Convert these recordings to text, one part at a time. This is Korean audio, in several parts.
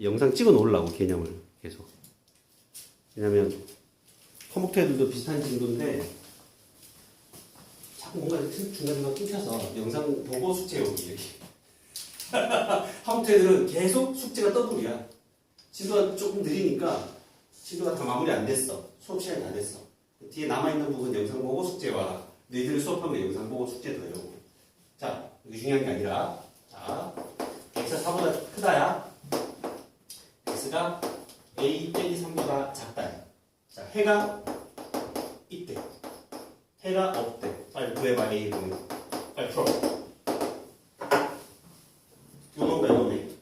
영상 찍어 놓으려고 개념을 계속. 왜냐면 컴퓨터 애들도 비슷한 정도인데 자꾸 뭔가 중간중간 끊겨서 영상 보고 숙제 여기 이렇게. 컴퓨터 애들은 계속 숙제가 더블이야. 진도가 조금 느리니까 진도가 다 마무리 안 됐어. 수업 시간이 다 됐어. 뒤에 남아있는 부분 영상 보고 숙제와 너희들이 수업하면 영상 보고 숙제도 해오고. 자, 이게 중요한 게 아니라 자, x가 4보다 크다야. X가 a 빼기 3보다 작다야. 자, 해가 있대. 해가 없대. 빨리 구해봐, a는. 빨리 풀어. 요놈과 요놈이.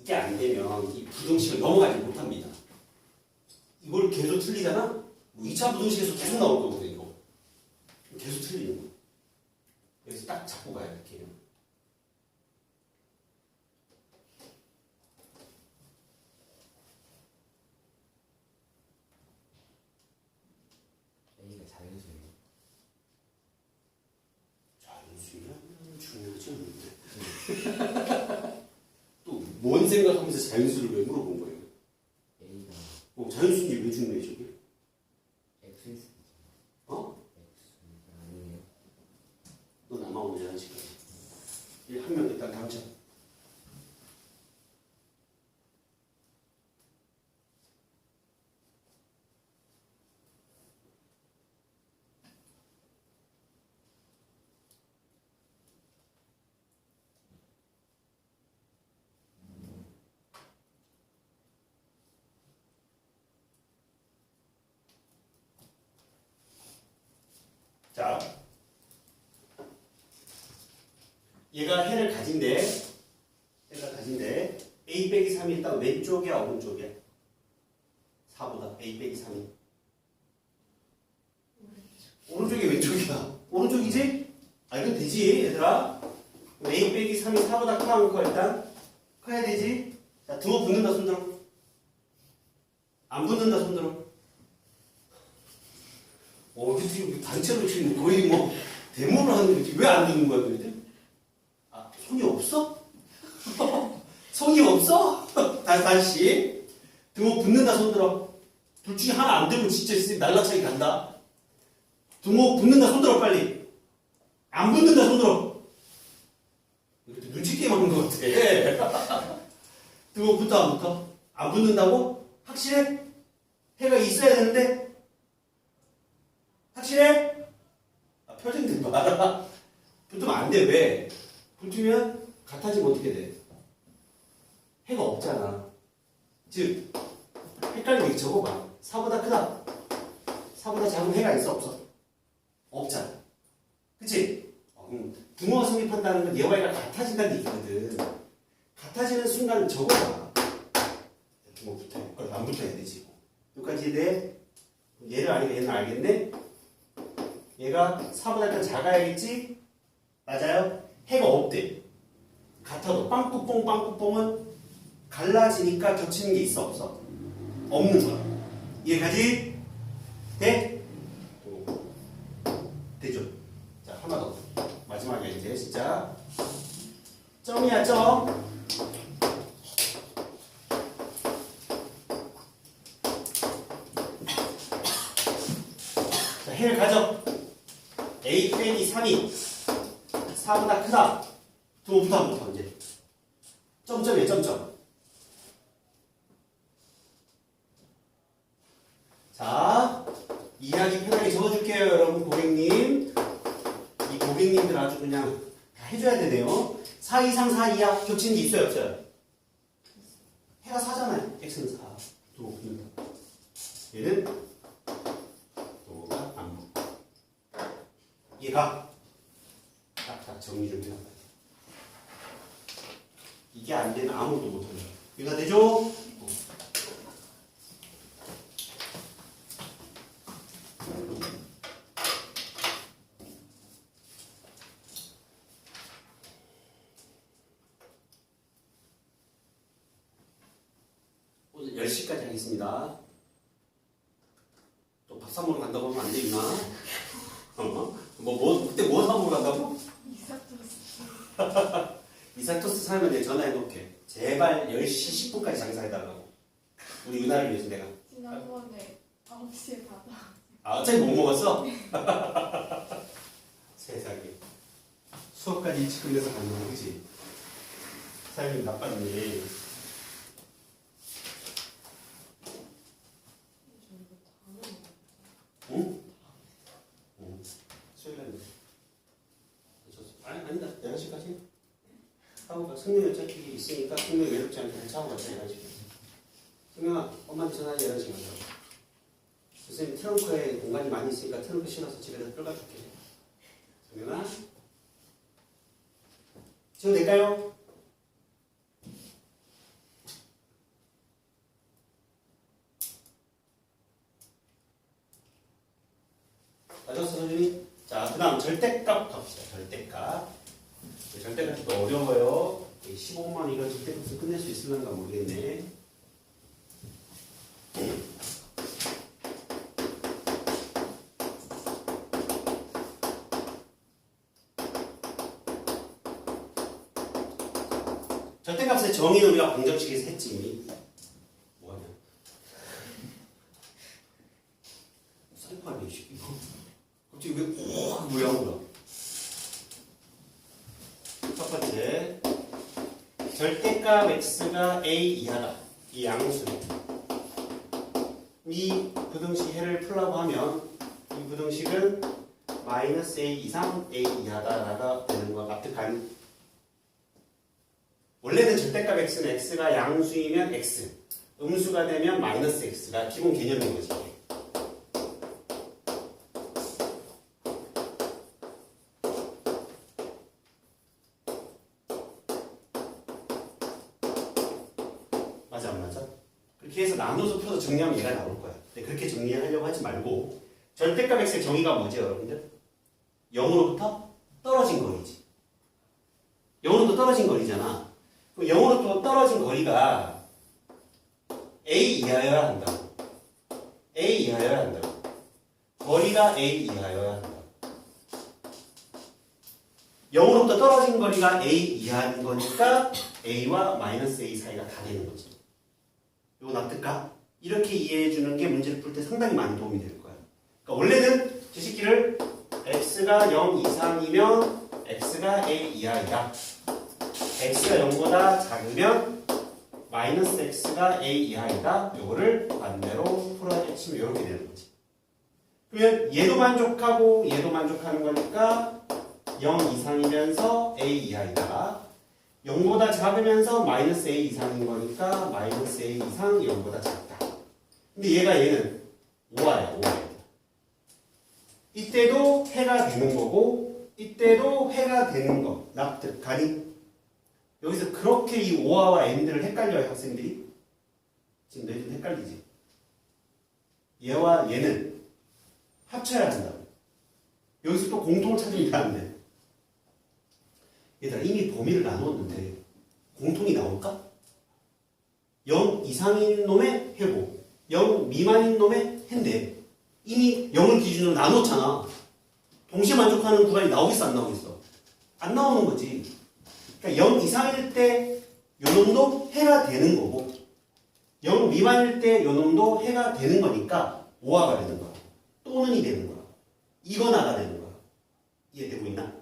이게 안 되면 이 부등식을 넘어가지 못합니다. 이걸 계속 틀리잖아? 뭐 2차 부등식에서 계속 거거든, 이거. 계속 틀리는 거. 여기서 딱 잡고 가야 돼, 개념. A가 자연수예요. 자연수는 중요하지 않는데. 또, 뭔 생각하면서 자연수를 왜 물어본 거예요? 어, 자연수는 왜 중요해, 저게? X일 수도 있잖아. 어? X가 아니에요. 너 남아오는 자식아. 한명 일단 당첨. 자, 얘가 해를 가진대. 해가 가진대. a 빼기 3이 일단 왼쪽이야, 오른쪽이야? 4보다 a 빼기 3이. 오른쪽이 왼쪽이야. 오른쪽이지? 알면 되지, 얘들아. a 빼기 3이 4보다 크다, 안 커, 일단? 커야 되지? 자, 등호 붙는다, 손들어. 안 붙는다, 손들어. 어, 지금 단체로 지금 거의 뭐, 데모를 하는 거지. 왜안 듣는 거야, 그랬지? 아, 손이 없어? 손이 없어? 다시, 다시. 등호 붙는다, 손 들어. 둘 중에 하나 안 들면 진짜 씨, 날라차기 간다. 등호 붙는다, 손 들어, 빨리. 안 붙는다, 손 들어. 이렇게 눈치 게임 하는 것 같아. 등호 붙어, 안 붙어? 안 붙는다고? 확실해? 해가 있어야 되는데? 확실해? 아, 표정 좀 봐라. 붙으면 안 돼, 왜? 붙으면 같아지면 어떻게 돼? 해가 없잖아. 즉, 헷갈리게 적어봐. 4보다 크다. 4보다 작은 해가 있어, 없어? 없잖아. 그치? 어, 음, 붕어 성립한다는 건 얘와 얘가 같아진다는 얘기거든. 같아지는 순간 적어봐. 붕어 붙어야 돼. 어, 안 붙어야 되지. 여기까지 돼? 얘를 아니까 얘는 알겠네? 얘가 4보다 일단 작아야겠지? 맞아요? 해가 없대. 같아도 빵꾸뽕 빵꾸뽕은 갈라지니까 겹치는 게 있어 없어? 없는 거야. 이해가지? 돼? 되죠? 자 하나 더. 마지막에 이제 진짜 점이야 점. 자 해를 가져. A 빼기 3이 4보다 크다. 안 붙어 이제. 점점이에요 점점. 자 이야기 편하게 적어줄게요 여러분 고객님. 이 고객님들 아주 그냥 다 해줘야 되네요. 4 이상 4 이하 겹치는 게 있어요 없어요? 해가 4잖아요. x는 4. 두부 붙는다. 얘는 두부가 안 붙어. 얘가 딱딱 정리 좀 해놔. 이게 안 되면 아무것도 못하네. 이해가 되죠? 어. 오늘 10시까지 하겠습니다. 또 밥 사 먹으러 간다고 하면 안 되겠나? 어? 뭐, 뭐, 그때 뭐 사 먹으러 간다고? 이사토스 이사토스 사면 내 전화해놓게. 제발 10시 10분까지 장사해달라고. 우리 유나를 위해서 내가. 지난번에 9시에 받아 아, 어차피 못 먹었어? 세상에. 수업까지 일찍 끝내서 가는 거 그지? 사장님 나빴네. 저 이거 다는 응? 응. 수요일날 아니, 아니다. 11시까지 승용이 어차피 있으니까 승용이 외롭지 않게 같이 하고 가자, 11시. 승용아, 엄마한테 전화해, 11시 가자. 선생님 트렁크에 공간이 많이 있으니까 트렁크 실어서 집에다 끌어가 줄게. 승용아. 지금 될까요? 맞았어, 선생님? 자, 그 다음 절대값 갑시다. 절대값. 네, 절대값이 또 어려워요. 15만 이거 절대값을 끝낼 수 있을런가 모르겠네. 절대값의 정의는 우리가 방정식에서 했지 이미. 뭐하냐? 살파네 이 새끼. 갑자기 왜꼭 모양으로? 첫 번째 절대값 x가 a 이하다. 이 양수. 이 부등식 해를 풀라고 하면 이 부등식은 마이너스 a 이상 a 이하다라가 되는 거 납득하니? 원래는 절대값 x는 x가 양수이면 x, 음수가 되면 마이너스 x가 기본 개념인 거지. 맞아 안 맞아? 그렇게 해서 나눠서 풀어서 정리하면 얘가 나올 거야. 근데 그렇게 정리하려고 하지 말고 절대값 x의 정의가 뭐지 여러분들? 0으로부터 떨어진 거리지. 0으로부터 떨어진 거리잖아. 그럼 0으로부터 떨어진 거리가 a 이하여야 한다고. a 이하여야 한다고. 거리가 a 이하여야 한다고. 0으로부터 떨어진 거리가 a 이하인 거니까 a와 마이너스 a 사이가 다 되는 거지. 이거 납득가? 이렇게 이해해 주는 게 문제를 풀 때 상당히 많이 도움이 될 거야. 그러니까 원래는 주식기를 x가 0 이상이면 x가 a 이하이다. x가 0보다 작으면 마이너스 x가 a 이하이다. 요거를 반대로 풀어야 치면 이렇게 되는 거지. 그러면 얘도 만족하고 얘도 만족하는 거니까 0 이상이면서 a 이하이다. 0보다 작으면서 마이너스 a 이상인 거니까 마이너스 a 이상 0보다 작다. 근데 얘가 얘는 5화야 5화. 이때도 해가 되는 거고 이때도 해가 되는 거 납득 가니? 여기서 그렇게 이 5화와 n들을 헷갈려요 학생들이? 지금 너희 좀 헷갈리지? 얘와 얘는 합쳐야 한다고. 여기서 또 공통을 찾으면 안 돼. 얘들아 이미 범위를 나누었는데 공통이 나올까? 0 이상인 놈의 해고 0 미만인 놈의 해인데 이미 0을 기준으로 나눴잖아 동시에 만족하는 구간이 나오겠어 안 나오겠어? 안 나오는 거지 그러니까 0 이상일 때 요놈도 해가 되는 거고 0 미만일 때 요놈도 해가 되는 거니까 5화가 되는 거야 또는 이 되는 거야 이거 나가 되는 거야 이해되고 있나?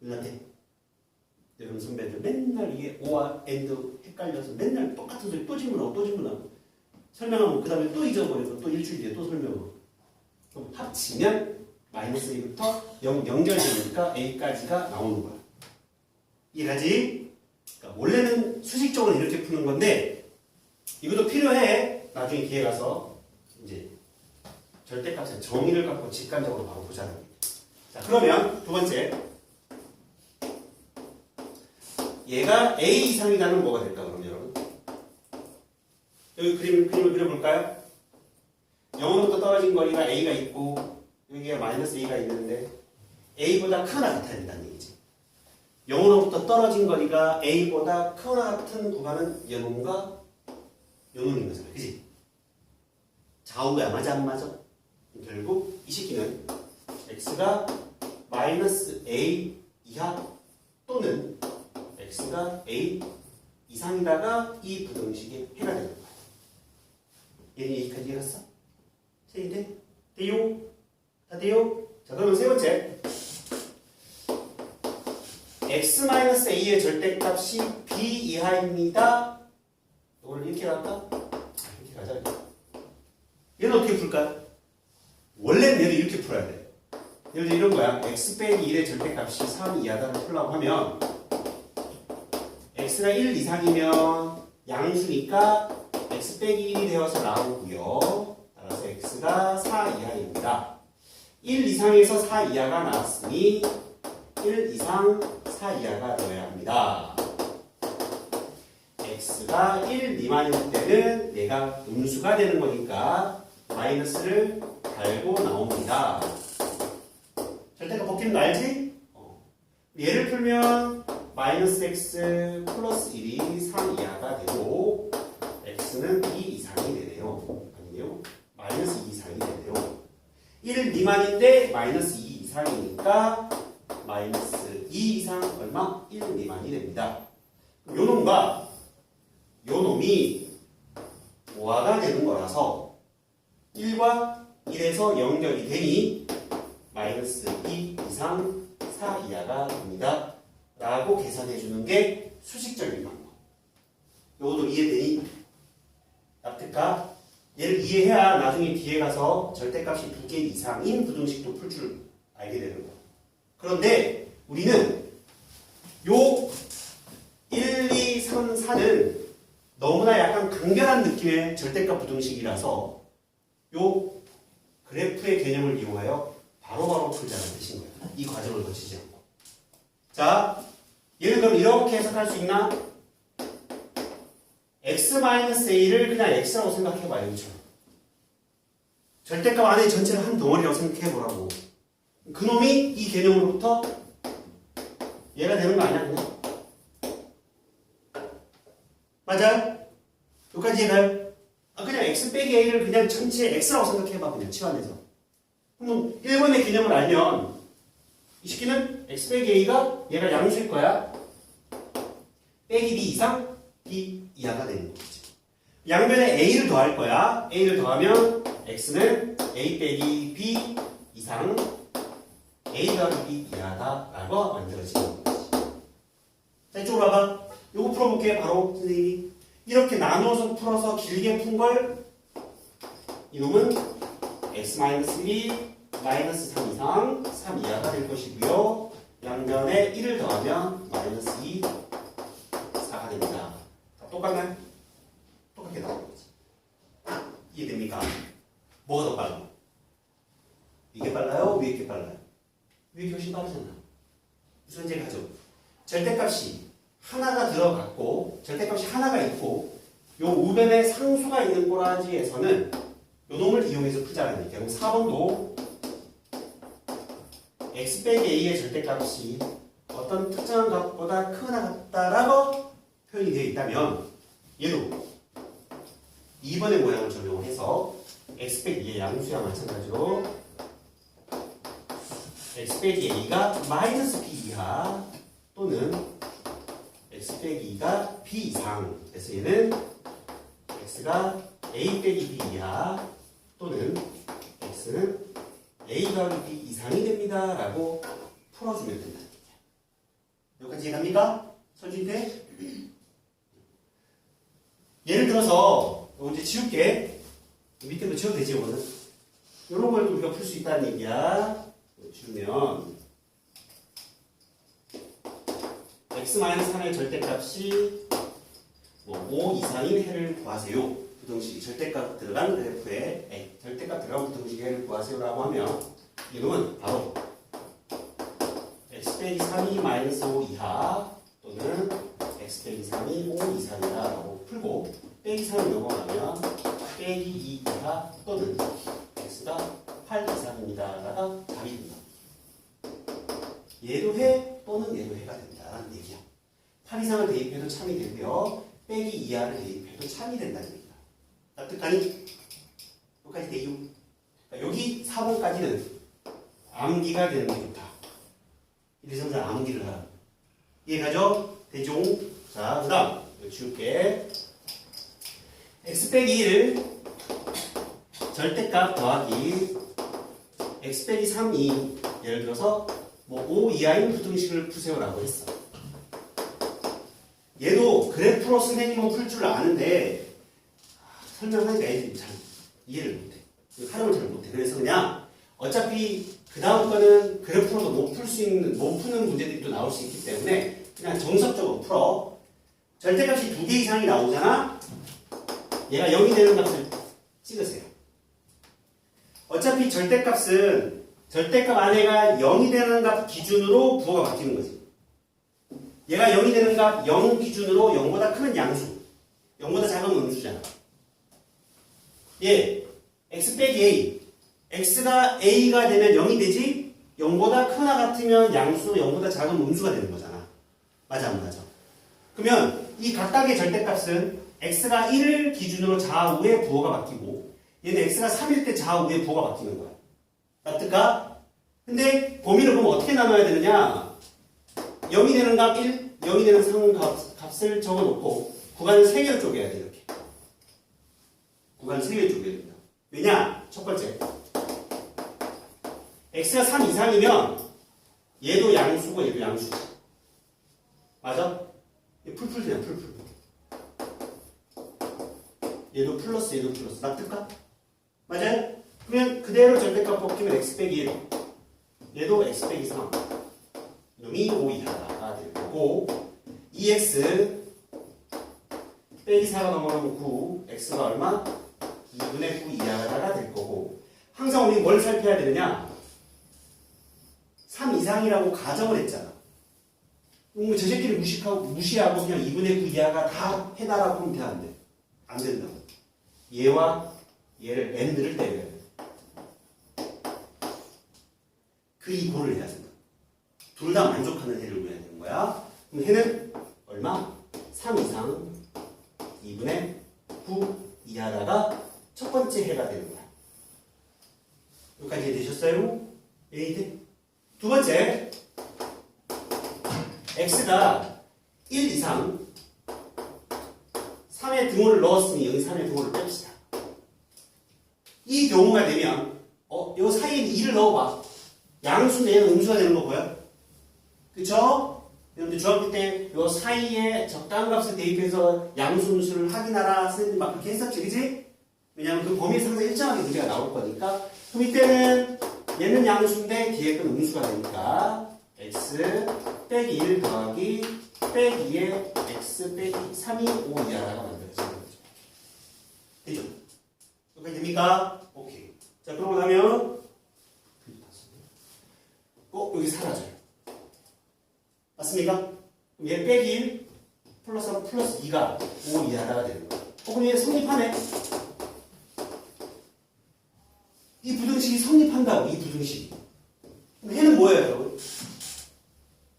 누나한테 여러분 선배들 맨날 이게 오와 엔드 헷갈려서 맨날 똑같은 소리 또 질문하고 또 질문하고 설명하고 그 다음에 또 잊어버리고 또 일주일 뒤에 또 설명하고. 그럼 합치면 마이너스 1부터 0 연결되니까 A까지가 나오는 거야. 이해가지? 그러니까 원래는 수식적으로 이렇게 푸는 건데 이것도 필요해. 나중에 기회 가서 이제 절대값의 정의를 갖고 직관적으로 바로 보자는 거예요 자 그러면 두 번째 얘가 A 이상이라는 뭐가 될까 그럼 여러분? 여기 그림, 그림을 그려볼까요? 0으로부터 떨어진 거리가 A가 있고 여기가 마이너스 A가 있는데 A보다 크거나 같아야 된다는 얘기지 0으로부터 떨어진 거리가 A보다 크거나 같은 구간은 요놈과 요놈인 거잖아 그지? 좌우가 맞아 안 맞아? 결국 이 새끼는 X가 마이너스 a 이하 또는 x가 a 이상이다가 이 부등식의 해가 되는 거야. 얘는 여기까지 이해갔어? 세인데? 돼요? 다 돼요? 자 그러면 세 번째 x-a의 절대값이 b 이하입니다. 이걸 이렇게 갈까? 이렇게 가자. 얘는 어떻게 풀까? 원래는 얘도 이렇게 풀어야 돼. 예를 들어 이런 거야. x 빼기 1의 절대값이 3 이하다를 풀라고 하면 x가 1 이상이면 양수니까 x 빼기 1이 되어서 나오고요. 따라서 x가 4 이하입니다. 1 이상에서 4 이하가 나왔으니 1 이상 4 이하가 되어야 합니다. x가 1 미만일 때는 얘가 음수가 되는 거니까 마이너스를 달고 나옵니다. 절대가 벗기는 거 알지? 어. 얘를 풀면 마이너스 x 플러스 1이 3 이하가 되고 x는 2 이상이 되네요. 아니요. 마이너스 2 이상이 되네요. 1 미만인데 마이너스 2 이상이니까 마이너스 2 이상 얼마? 1 미만이 됩니다. 요 놈과 요 놈이 5화가 되는 거라서 1과 1에서 연결이 되니 마이너스 2 이상 4 이하가 됩니다. 라고 계산해 주는 게 수식적인 방법. 요것도 이해되니? 납득가? 얘를 이해해야 나중에 뒤에 가서 절대값이 두 개 이상인 부등식도 풀 줄 알게 되는 거. 그런데 우리는 요 1, 2, 3, 4는 너무나 약간 강렬한 느낌의 절대값 부등식이라서 요 그래프의 개념을 이용하여 바로바로 풀자는 뜻인 거예요. 이 과정을 거치지 않고. 자, 얘를 그럼 이렇게 해석할 수 있나? x-a를 그냥 x라고 생각해봐요. 이처럼. 절대값 안에 전체를 한 덩어리라고 생각해보라고. 그놈이 이 개념으로부터 얘가 되는 거 아니야, 그냥? 맞아? 여기까지 이해가요? 아, 그냥 x 빼기 a를 그냥 전체 x라고 생각해봐, 그냥 치환해서. 그럼 1번의 개념을 알면 이 식기는 x 빼기 a가 얘가 양수일 거야. 빼기 b 이상 b 이하가 되는 거지. 양변에 a를 더할 거야. a를 더하면 x는 a 빼기 b 이상 a 더하기 b 이하다라고 만들어지는 거지. 자 이쪽으로 와봐. 요거 풀어볼게 바로 선생님이 이렇게 나누어서 풀어서 길게 푼 걸 이놈은 x-1 마이너스 3 이상 3 이하가 될 것이고요. 양변에 1을 더하면 마이너스 2 4가 됩니다. 다 똑같나요? 똑같게 나오는 거지. 이해됩니까? 뭐가 더 빨라? 이게 빨라요? 위에 게 빨라요? 위에 게 훨씬 빠르잖아. 우선 이제 가죠. 절대값이 하나가 들어갔고 절대값이 하나가 있고 요 우변에 상수가 있는 꼬라지에서는 요 놈을 이용해서 풀자는 얘기야. 그럼 4번도 x 빼기 a의 절대값이 어떤 특정한 값보다 크거나 같다라고 표현이 되어 있다면 얘도 2번의 모양을 적용을 해서 x 빼기 2의 양수와 마찬가지로 x 빼기 a가 마이너스 b 이하 또는 x 빼기 2가 b 이상. 그래서 얘는 x가 a 빼기 b 이하 또는 x는 a 더하기 b 이상이 됩니다 라고 풀어주면 얘기야 여기까지 이해갑니까? 설진태? 예를 들어서 이제 지울게 밑에도 지워도 되지 이거는 이런 걸 우리가 풀 수 있다는 얘기야 지우면 x-3의 절대값이 뭐5 이상인 해를 구하세요. 부등식이 절대값 들어간 그래프에 에이, 절대값 들어간 부등식의 해를 구하세요라고 하면 이놈은 바로 x 빼기 3이 마이너스 5 이하 또는 x 빼기 3이 5 이상이다라고 풀고 빼기 3을 넘어가면 빼기 2 이하 또는 x가 8 이상입니다라가 답이 된다. 얘도 해 또는 얘도 해가 된다는 얘기야. 8 이상을 대입해도 참이 되고요. 빼기 이하를 대입해도 참이 된다는 얘기야. 납득하니? 여기까지 대유. 그러니까 여기 4번까지는 암기가 되는 게 좋다. 1, 2, 3, 4 암기를 하라. 이해가죠? 대종. 자, 그 다음. 지울게. x 빼기 1 절대값 더하기 x 빼기 3, 2 예를 들어서 뭐5 이하인 부등식을 푸세요라고 했어. 얘도 그래프로 선생님은 풀 줄 아는데 아, 설명하니까 애들이 잘 이해를 못해. 활용을 잘 못해. 그래서 그냥 어차피 그 다음 거는 그래프로도 못 풀 수 있는 못 푸는 문제들이 또 나올 수 있기 때문에 그냥 정석적으로 풀어. 절대값이 두 개 이상이 나오잖아. 얘가 0이 되는 값을 찍으세요. 어차피 절대값은 절대값 안에가 0이 되는 값 기준으로 부호가 바뀌는 거지. 얘가 0이 되는 값 0 기준으로 0보다 크면 양수, 0보다 작으면 음수잖아. 얘 x 빼기 a, x가 a가 되면 0이 되지 0보다 크나 같으면 양수, 0보다 작으면 음수가 되는 거잖아. 맞아 안 맞아? 그러면 이 각각의 절대값은 x가 1을 기준으로 좌우의 부호가 바뀌고 얘는 x가 3일 때 좌우의 부호가 바뀌는 거야. 맞을까? 근데 범위를 보면 어떻게 나눠야 되느냐? 0이 되는 값 1, 0이 되는 상 값, 값을 적어놓고 구간을 3개로 쪼개야 돼 이렇게. 구간을 3개로 쪼개야 된다. 왜냐? 첫 번째 x가 3 이상이면 얘도 양수고 얘도 양수지. 맞아? 얘 풀풀. 얘도 플러스 얘도 플러스 납득가? 맞아요? 그러면 그대로 절대값 뽑기면 x 빼기 1 얘도 x 빼기 3 놈이 5 이하가 될 거고 2x 빼기 4가 넘어가면 9 x가 얼마? 2분의 9 이하가 될 거고 항상 우리 뭘 살펴야 되느냐 3 이상이라고 가정을 했잖아 그럼 저 새끼를 무식하고, 무시하고 그냥 2분의 9 이하가 다 해달라고 하면 돼? 안 된다고. 얘와 얘를 n들을 때려야 돼. 그 이고를 해야 된다. 둘 다 만족하는 해를 구해야 되는 거야. 그럼 해는 얼마? 3 이상 2분의 9 이하다가 첫 번째 해가 되는 거야. 여기까지 이해되셨어요? 이해돼? 두 번째, x가 1 이상 3의 등호를 넣었으니 여기 3의 등호를 뺍시다. 이 경우가 되면 어, 요 사이에 2를 넣어봐. 양수 내는 음수가 되는 거 보여? 그쵸? 여러분들 중학교 때 요 사이에 적당한 값을 대입해서 양수 음수를 확인하라 선생님 막 그렇게 했었지 그지? 왜냐면 그 범위 상당 일정하게 문제가 나올 거니까 그럼 이때는 얘는 양수인데 뒤에 건 음수가 되니까 x 빼기 1 더하기 빼기 2의 x 빼기 3이 5 이하가 만들어지는 거죠. 되죠? 여기까지 됩니까? 오케이. 자, 그러고 나면 어? 여기 사라져요. 맞습니까? 그럼 얘 빼기 1 플러스 3 플러스 2가 5 이하가 되는 거예요. 어, 그럼 얘 성립하네? 이 부등식이 성립한다고, 이 부등식이. 그럼 해는 뭐예요, 여러분?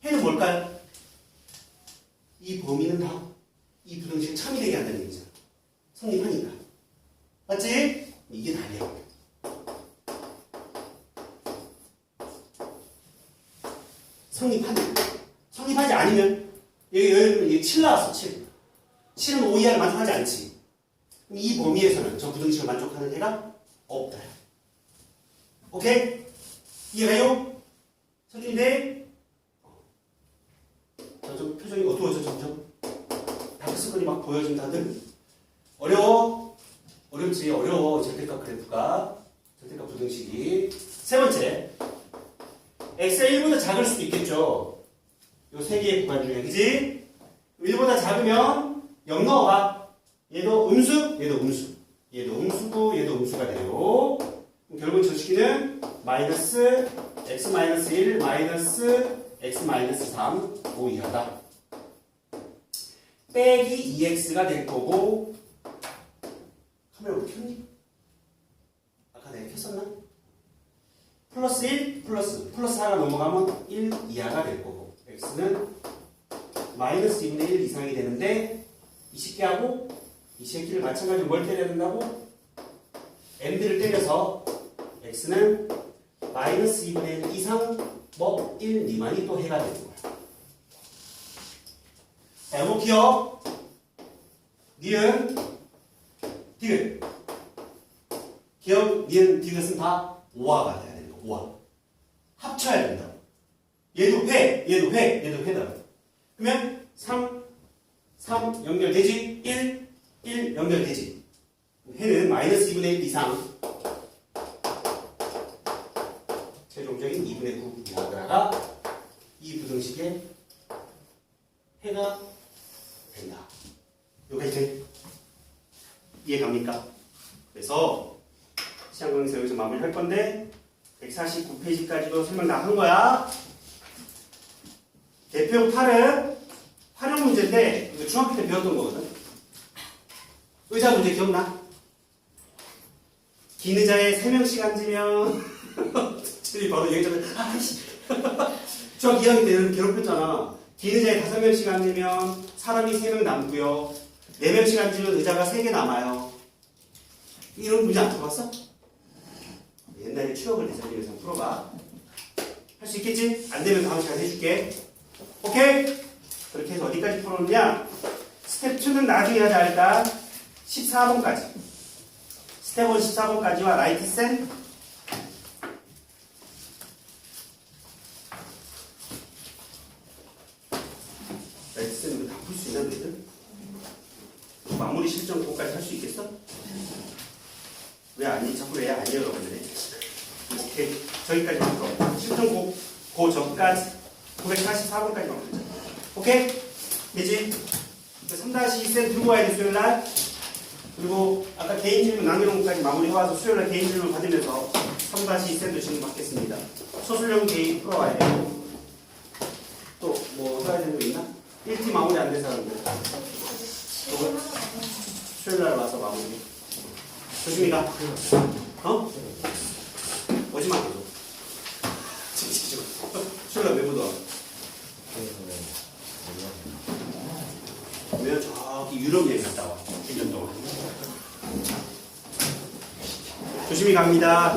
해는 뭘까요? 이 범위는 다 이 부등식을 참이되게 한다는 얘기잖아. 성립하니까. 맞지? 이게 답이야. 성립하니. 성립하지 않으면, 여기, 여기, 여기 7 나왔어, 7. 7은 5 이하를 만족하지 않지. 그럼 이 범위에서는 저 부등식을 만족하는 애가 없다. 오케이? 이해가요? 서준인데? 점점 표정이 어두워져, 점점. 다크서클이 막 보여진 다들. 어려워? 어렵지, 어려워. 절대값 그래프가. 절대값 부등식이. 세 번째. x가 1보다 작을 수도 있겠죠. 요 세 개의 구간 중에, 그지? 1보다 작으면 0 넣어봐. 얘도 음수, 얘도 음수. 얘도 음수고, 얘도 음수가 돼요. 그럼 결국 저式는 마이너스 x 마이너스 1 마이너스 x 마이너스 3 5 이하다. 빼기 2x가 될 거고 카메라 왜 켰니? 아까 내가 켰었나? 플러스 1 플러스 플러스 4가 넘어가면 1 이하가 될 거고 x는 마이너스 2분의 1 이상이 되는데 이 새끼하고 이 새끼를 마찬가지로 뭘 때려야 된다고? n들을 때려서 x는 마이너스 2분의 1 이상 뭐 1 미만이 또 해가 되는 거야. 자, 해볼게요. 니은, 디귿. 기억, 니은, 디귿은 다 5화가 돼야 된다. 5화. 합쳐야 된다. 얘도 회, 얘도 회, 얘도 회다. 그러면 3, 3 연결되지? 1, 1 연결되지? 회는 마이너스 2분의 1 이상 2분의 9 이하가 이 부등식의 해가 된다. 여기까지 돼? 이해 갑니까? 그래서 시험 강의에서 여기서 마무리 할 건데 149페이지까지도 설명 다 한 거야. 대표 8은 활용 문제인데 이거 중학교 때 배웠던 거거든. 의자 문제 기억나? 긴 의자에 3명씩 앉으면 저희 바로 얘기하자면 아이씨 중학교 2학년 때 이런 괴롭혔잖아. 긴 의자에 5명씩 앉으면 사람이 3명 남고요. 4명씩 앉으면 의자가 3개 남아요. 이런 문제 안 풀어봤어? 옛날에 추억을 되살리면서 풀어봐. 할 수 있겠지? 안 되면 다음 시간에 해줄게. 오케이? 그렇게 해서 어디까지 풀었냐? 스텝 2는 나중에 하자 일단 14번까지 스텝 1 14번까지와 라이트 센 라이트 센 이거 다풀 수 있나 너희들? 마무리 실전 그거까지 할 수 있겠어? 왜 아니? 자꾸 왜 아니에요 여러분들이 오케이 저기까지만 풀어 실전 고, 고 전까지 944번까지만 풀자 오케이? 되지? 3-2센 들고 와야 돼, 수요일 날. 그리고 아까 개인 질문 남겨놓은 것까지 마무리해와서 수요일 날 개인 질문 받으면서 3-2센도 질문 받겠습니다. 소술형 개인 풀어와야 돼요. 또뭐 써야 되는 거 있나? 1팀 마무리 안 된 사람들. 지금. 수요일 날 와서 마무리. 조심히 가. 어? 외부도 와. 그래서 몰라요. 그러면 저기 유럽 여행 갔다 와. 1년 동안. 조심히 갑니다.